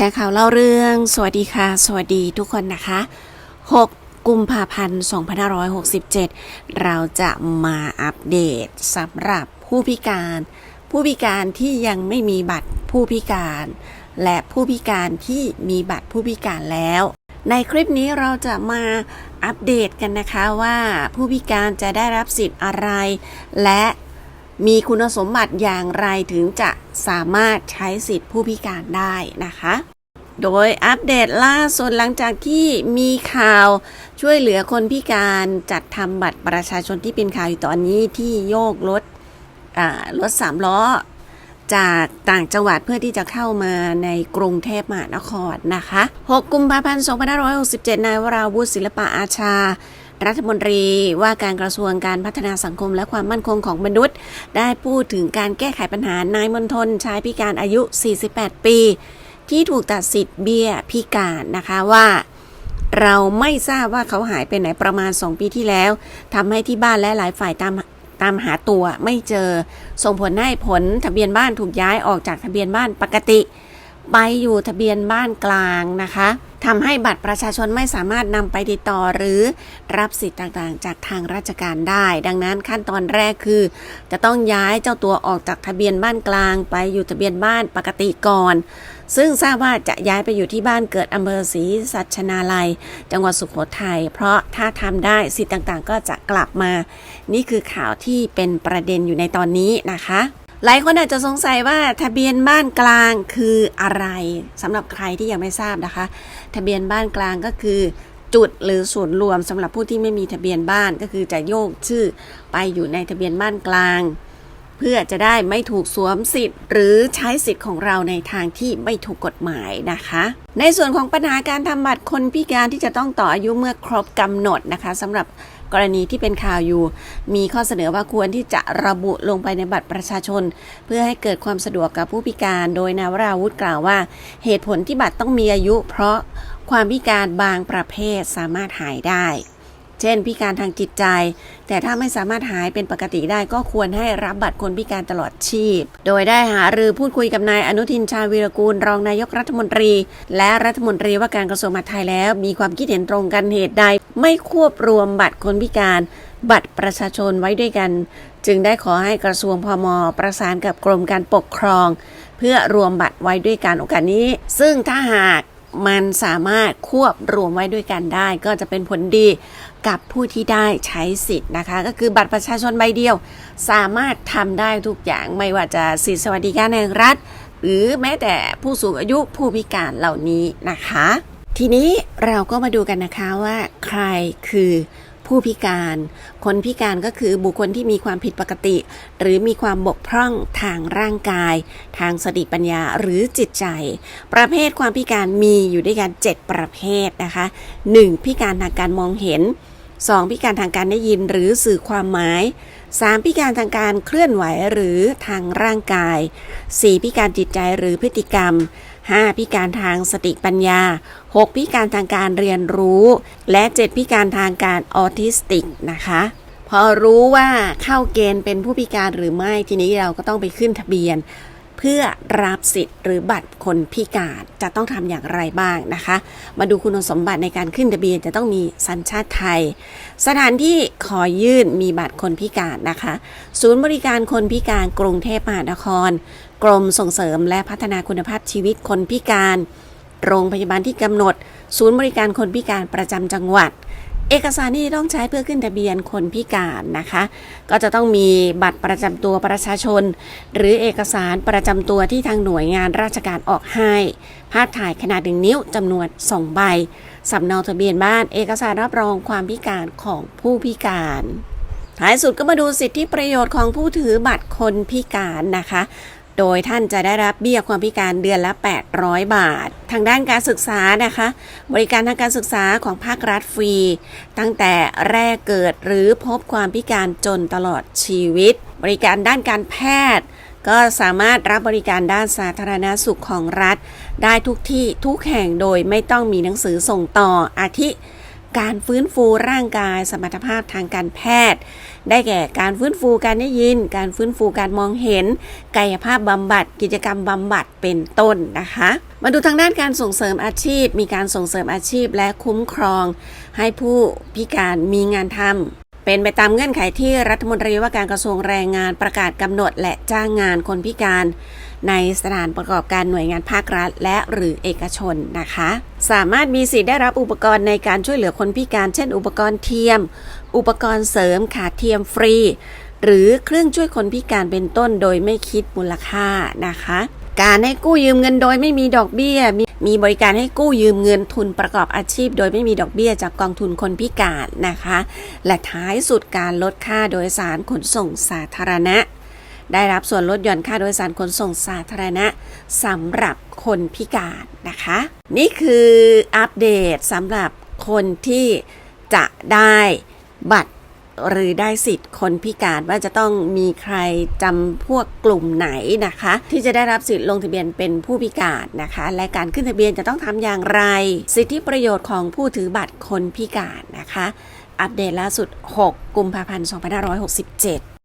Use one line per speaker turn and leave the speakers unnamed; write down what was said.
ชร์ข่าวเล่าเรื่อง สวัสดีค่ะ สวัสดีทุกคนนะคะ 6 กุมภาพันธ์ 2567 เราจะมาอัปเดตสำหรับผู้พิการ ผู้พิการที่ยังไม่มีบัตรผู้พิการ และผู้พิการที่มีบัตรผู้พิการแล้ว ในคลิปนี้เราจะมาอัปเดตกันนะคะว่าผู้พิการจะได้รับสิทธิ์อะไร และ มีคุณสมบัติอย่างไรถึงจะสามารถใช้สิทธิ์ผู้พิการได้นะคะ โดยอัปเดตล่าสุดหลังจากที่มีข่าวช่วยเหลือคนพิการจัดทำบัตรประชาชนที่เป็นข่าวอยู่ตอนนี้ที่โยกรถรถสามล้อ จากต่างจังหวัดเพื่อที่จะเข้ามาในกรุงเทพมหานครนะคะ 6 กุมภาพันธ์ 2567 นายวราวุฒิศิลปะอาชา รัฐมนตรีว่าการกระทรวงการพัฒนาสังคมและความมั่นคงของมนุษย์ ได้พูดถึงการแก้ไขปัญหานายมณฑลชายพิการอายุ 48 ปี ที่ถูกตัดสิทธิ์เบี้ยพิการนะคะว่า เราไม่ทราบว่าเขาหายไปไหนประมาณ 2 ปีที่แล้วทำให้ที่บ้านและหลายฝ่ายตามตามหาตัวไม่เจอ ส่งผลให้ผลทะเบียนบ้านถูกย้ายออกจากทะเบียนบ้านปกติ ไปอยู่ทะเบียนบ้านกลางนะคะทำให้บัตรประชาชนไม่สามารถนำไปติดต่อหรือรับสิทธิ์ต่างๆ จากทางราชการได้ ดังนั้นขั้นตอนแรกคือ จะต้องย้ายเจ้าตัวออกจากทะเบียนบ้านกลาง ไปอยู่ทะเบียนบ้านปกติก่อน ซึ่งทราบว่าจะย้ายไปอยู่ที่บ้านเกิดอำเภอศรีสัชนาลัย จังหวัดสุโขทัยเพราะถ้าทำได้สิทธิ์ต่างๆ ก็จะกลับมา นี่คือข่าวที่เป็นประเด็นอยู่ในตอนนี้นะคะ หลายคนอาจจะสงสัยว่าทะเบียนบ้านกลางคืออะไรสำหรับใครที่ยังไม่ทราบนะคะ ทะเบียนบ้านกลางก็คือจุดหรือศูนรวมสำหรับผู้ที่ไม่มีทะเบียนบ้านก็คือจะโยกชื่อไปอยู่ในทะเบียนบ้านกลาง เพื่อจะได้ไม่ถูกสวมสิทธิ์ หรือใช้สิทธิ์ของเราในทางที่ไม่ถูกกฎหมายนะคะ ในส่วนของปัญหาการทำบัตรคนพิการที่จะต้องต่ออายุเมื่อครบกำหนดนะคะสำหรับ กรณีที่เป็นข่าวอยู่ มีข้อเสนอว่าควรที่จะระบุลงไปในบัตรประชาชน เพื่อให้เกิดความสะดวกกับผู้พิการ โดยนายวราวุธกล่าวว่า เหตุผลที่บัตรต้องมีอายุ เพราะความพิการบางประเภทสามารถหายได้ เช่น พิการทางจิตใจ แต่ถ้าไม่สามารถหายเป็นปกติได้ก็ควรให้รับบัตรคนพิการตลอดชีพ โดยได้หารือพูดคุยกับนายอนุทินชาญวีรกูลรองนายกรัฐมนตรี และรัฐมนตรีว่าการกระทรวงมหาดไทยแล้ว มีความคิดเห็นตรงกันเหตุใด ไม่ควบรวมบัตรคนพิการ บัตรประชาชนไว้ด้วยกัน จึงได้ขอให้กระทรวงพมประสานกับกรมการปกครอง เพื่อรวมบัตรไว้ด้วยกันโอกาสนี้ ซึ่งถ้าหากมันสามารถควบรวมไว้ด้วยกันได้ก็จะเป็นผลดี กับผู้ที่ได้ใช้สิทธิ์นะคะ ก็คือบัตรประชาชนใบเดียว สามารถทำได้ทุกอย่างไม่ว่าจะสิทธิสวัสดิการแห่งรัฐ หรือแม้แต่ผู้สูงอายุผู้พิการเหล่านี้นะคะ ทีนี้เราก็มาดูกันนะคะว่าใครคือผู้พิการ คนพิการก็คือบุคคลที่มีความผิดปกติ หรือมีความบกพร่องทางร่างกาย ทางสติปัญญาหรือจิตใจ ประเภทความพิการมีอยู่ด้วยกัน 7 ประเภทนะคะ 1. พิการทางการมองเห็น 2. พิการทางการได้ยินหรือสื่อความหมาย 3. พิการทางการเคลื่อนไหวหรือทางร่างกาย 4. พิการจิตใจหรือพฤติกรรม 5. พิการทางสติปัญญา 6. พิการทางการเรียนรู้ และ 7 พิการทางการออทิสติกนะคะพอรู้ว่าเข้าเกณฑ์เป็นผู้พิการหรือไม่ทีนี้เราก็ต้องไปขึ้นทะเบียน เพื่อรับสิทธิ์หรือบัตรคนพิการจะต้องทำอย่างไรบ้างนะคะ มาดูคุณสมบัติในการขึ้นทะเบียนจะต้องมีสัญชาติไทย สถานที่ขอยื่นมีบัตรคนพิการนะคะ ศูนย์บริการคนพิการกรุงเทพมหานคร กรมส่งเสริมและพัฒนาคุณภาพชีวิตคนพิการ โรงพยาบาลที่กำหนด ศูนย์บริการคนพิการประจำจังหวัด เอกสารที่ต้องใช้เพื่อขึ้นทะเบียนคนพิการนะคะ ก็จะต้องมีบัตรประจำตัวประชาชน หรือเอกสารประจำตัวที่ทางหน่วยงานราชการออกให้ ภาพถ่ายขนาดหนึ่งนิ้วจำนวน 2 ใบสำเนาทะเบียนบ้าน เอกสารรับรองความพิการของผู้พิการท้ายสุดก็มาดูสิทธิประโยชน์ของผู้ถือบัตรคนพิการนะคะ โดยท่านจะได้รับเบี้ยความพิการเดือนละ 800 บาท ทางด้านการศึกษานะคะ บริการทางการศึกษาของภาครัฐฟรี ตั้งแต่แรกเกิดหรือพบความพิการจนตลอดชีวิต บริการด้านการแพทย์ก็สามารถรับบริการด้านสาธารณาสุขของรัฐ ได้ทุกที่ทุกแห่งโดยไม่ต้องมีหนังสือส่งต่ออาทิ การฟื้นฟูร่างกายสมรรถภาพทางการแพทย์ ได้แก่การฟื้นฟูการได้ยิน การฟื้นฟูการมองเห็น กายภาพบำบัด กิจกรรมบำบัดเป็นต้นนะคะ มาดูทางด้านการส่งเสริมอาชีพ มีการส่งเสริมอาชีพและคุ้มครอง ให้ผู้พิการมีงานทำ เป็นไปตามเงื่อนไขที่รัฐมนตรีว่าการกระทรวงแรงงานประกาศกำหนดและจ้างงานคนพิการ ในสถานประกอบการหน่วยงานภาครัฐ และหรือเอกชนนะคะ สามารถมีสิทธิ์ได้รับอุปกรณ์ในการช่วยเหลือคนพิการ เช่น อุปกรณ์เทียม อุปกรณ์เสริมขาเทียมฟรี หรือเครื่องช่วยคนพิการเป็นต้นโดยไม่คิดมูลค่านะคะ การให้กู้ยืมเงินโดยไม่มีดอกเบี้ย มีมีบริการให้กู้ยืมเงินทุนประกอบอาชีพ โดยไม่มีดอกเบี้ยจากกองทุนคนพิการนะคะ และท้ายสุดการลดค่าโดยสารขนส่งสาธารณะ ได้รับส่วนลดหย่อนค่าโดยสารขนส่งสาธารณะสำหรับคนพิการนะคะ นี่คืออัปเดตสำหรับคนที่จะได้บัตร หรือได้สิทธิ์คนพิการว่าจะต้องมีใครจำพวกกลุ่มไหนนะคะ ที่จะได้รับสิทธิ์ลงทะเบียนเป็นผู้พิการนะคะ และการขึ้นทะเบียนจะต้องทำอย่างไร สิทธิประโยชน์ของผู้ถือบัตรคนพิการนะคะ อัปเดตล่าสุด 6 กุมภาพันธ์ 2567